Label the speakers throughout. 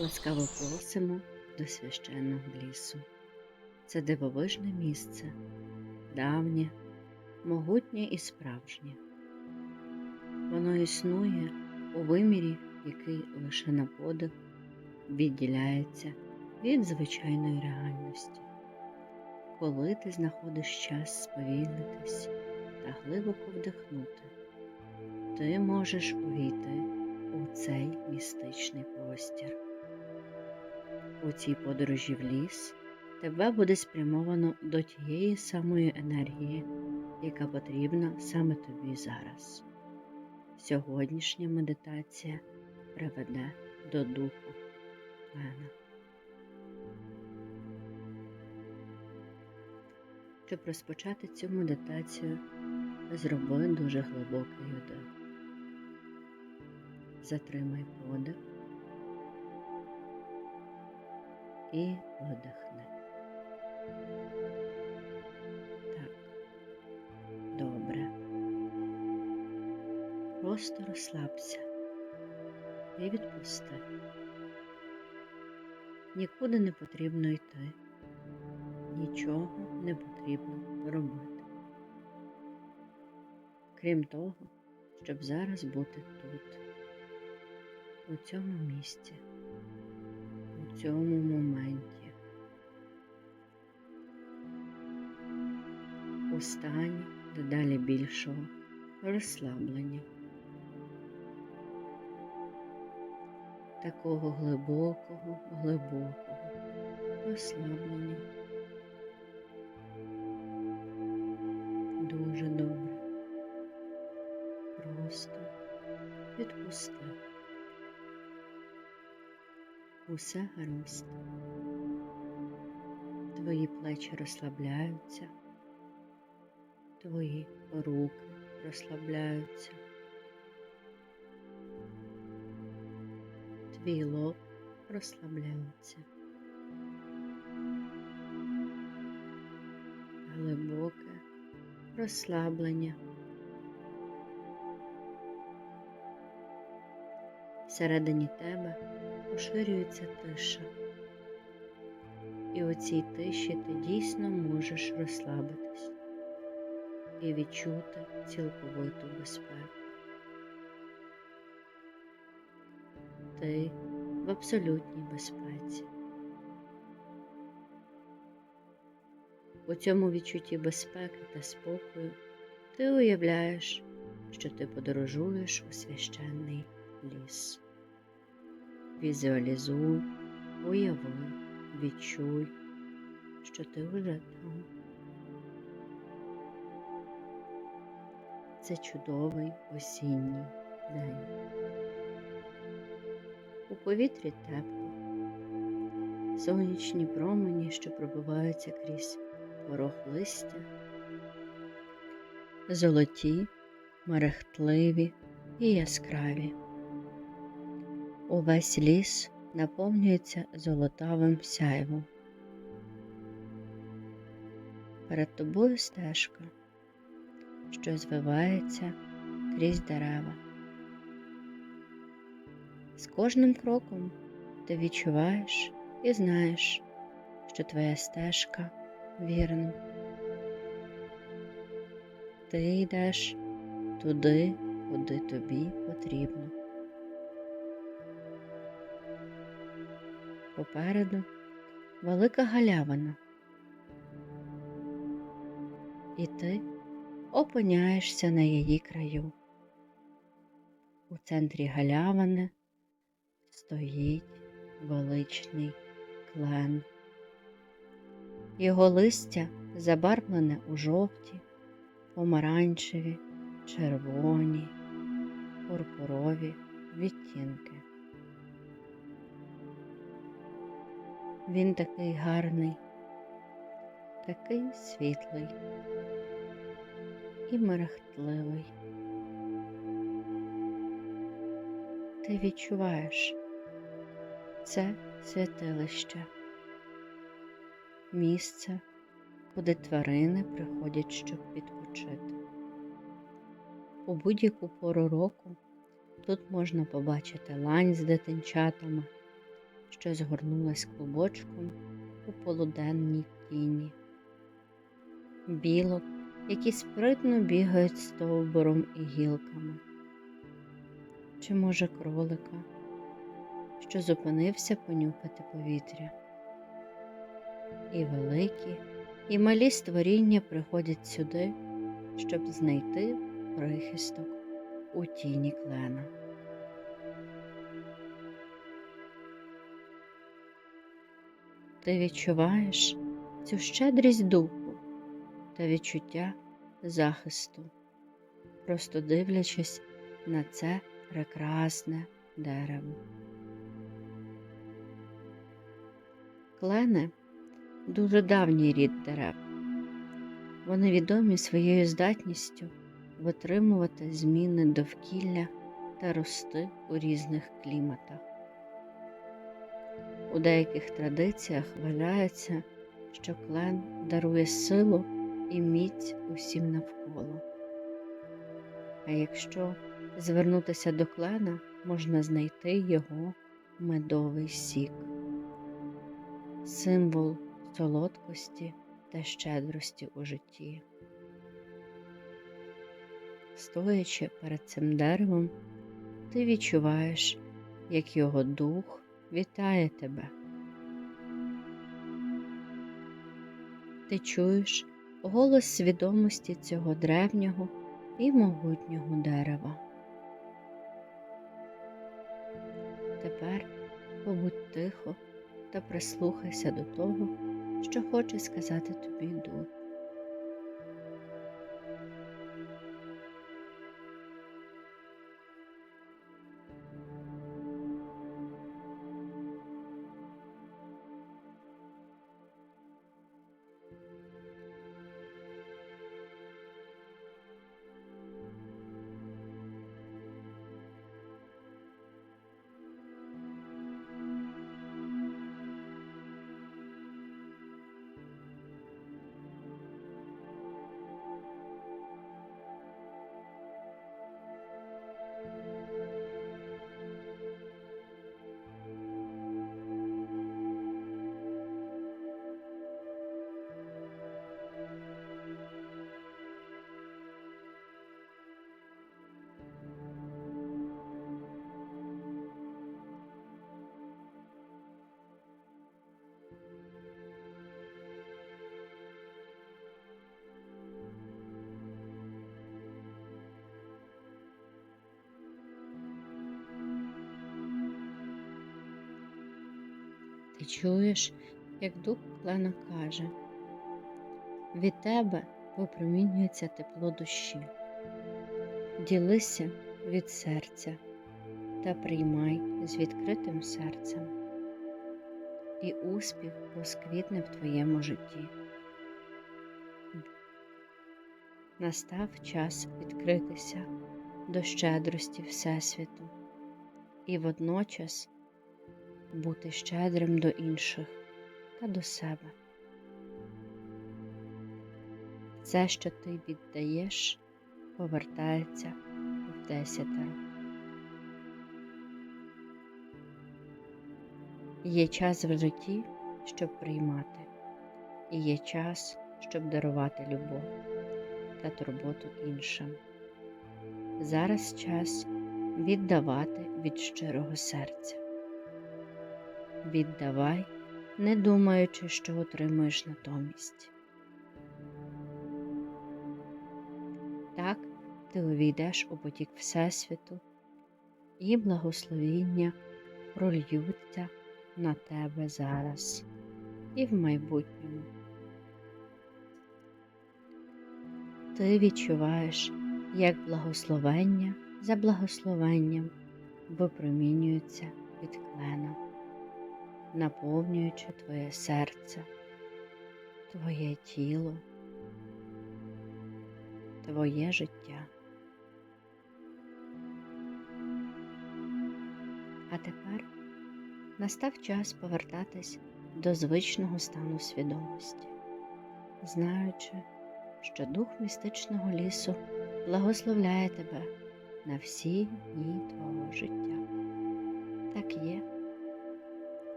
Speaker 1: Ласкаво просимо до священного лісу. Це дивовижне місце, давнє, могутнє і справжнє. Воно існує у вимірі, який лише на подих відділяється від звичайної реальності. Коли ти знаходиш час сповільнитись та глибоко вдихнути, ти можеш увійти у цей містичний простір. У цій подорожі в ліс тебе буде спрямовано до тієї самої енергії, яка потрібна саме тобі зараз. Сьогоднішня медитація приведе до духу Лена. Щоб розпочати цю медитацію, зроби дуже глибокий вдих. Затримай подих і видихни. Так, добре. Просто розслабся і відпусти. Нікуди не потрібно йти, нічого не потрібно робити. Крім того, щоб зараз бути тут, у цьому місці, цьому моменті, у стані дедалі більшого розслаблення, такого глибокого, глибокого розслаблення. Дуже добре. Просто відпусти. Усе гаразд. Твої плечі розслабляються, твої руки розслабляються, твій лоб розслабляється. Глибоке розслаблення. Всередині тебе поширюється тиша. І у цій тиші ти дійсно можеш розслабитись і відчути цілковиту безпеку. Ти в абсолютній безпеці. У цьому відчутті безпеки та спокою ти уявляєш, що ти подорожуєш у священний ліс. Візуалізуй, уяви, відчуй, що ти вже там. Це чудовий осінній день. У повітрі тепло, сонячні промені, що пробиваються крізь порох листя, золоті, мерехтливі і яскраві. Увесь ліс наповнюється золотавим сяйвом. Перед тобою стежка, що звивається крізь дерева. З кожним кроком ти відчуваєш і знаєш, що твоя стежка вірна. Ти йдеш туди, куди тобі потрібно. Попереду велика галявина, і ти опиняєшся на її краю. У центрі галявини стоїть величний клен. Його листя забарвлене у жовті, помаранчеві, червоні, пурпурові відтінки. Він такий гарний, такий світлий і мерехтливий. Ти відчуваєш це святилище, місце, куди тварини приходять, щоб відпочити. У будь-яку пору року тут можна побачити лань з дитинчатами, що згорнулась клубочком у полуденній тіні, білок, які спритно бігають стовбуром і гілками, чи, може, кролика, що зупинився понюхати повітря. І великі, і малі створіння приходять сюди, щоб знайти прихисток у тіні клена. Ти відчуваєш цю щедрість духу та відчуття захисту, просто дивлячись на це прекрасне дерево. Клени дуже давній рід дерев. Вони відомі своєю здатністю витримувати зміни довкілля та рости у різних кліматах. У деяких традиціях вважається, що клен дарує силу і міць усім навколо. А якщо звернутися до клена, можна знайти його медовий сік, символ солодкості та щедрості у житті. Стоячи перед цим деревом, ти відчуваєш, як його дух вітає тебе. Ти чуєш голос свідомості цього древнього і могутнього дерева. Тепер побудь тихо та прислухайся до того, що хоче сказати тобі дух. Ти чуєш, як дух клена каже, від тебе випромінюється тепло душі, ділися від серця та приймай з відкритим серцем, і успіх розквітне в твоєму житті. Настав час відкритися до щедрості Всесвіту. І водночас бути щедрим до інших та до себе. Все, що ти віддаєш, повертається в десятеро. Є час в житті, щоб приймати, і є час, щоб дарувати любов та турботу іншим. Зараз час віддавати від щирого серця. Віддавай, не думаючи, що отримуєш натомість. Так ти увійдеш у потік Всесвіту, і благословіння прольються на тебе зараз і в майбутньому. Ти відчуваєш, як благословення за благословенням випромінюються від клена наповнюючи твоє серце, твоє тіло, твоє життя. А тепер настав час повертатись до звичного стану свідомості, знаючи, що дух містичного лісу благословляє тебе на всі дні твого життя. Так є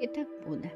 Speaker 1: І так буде.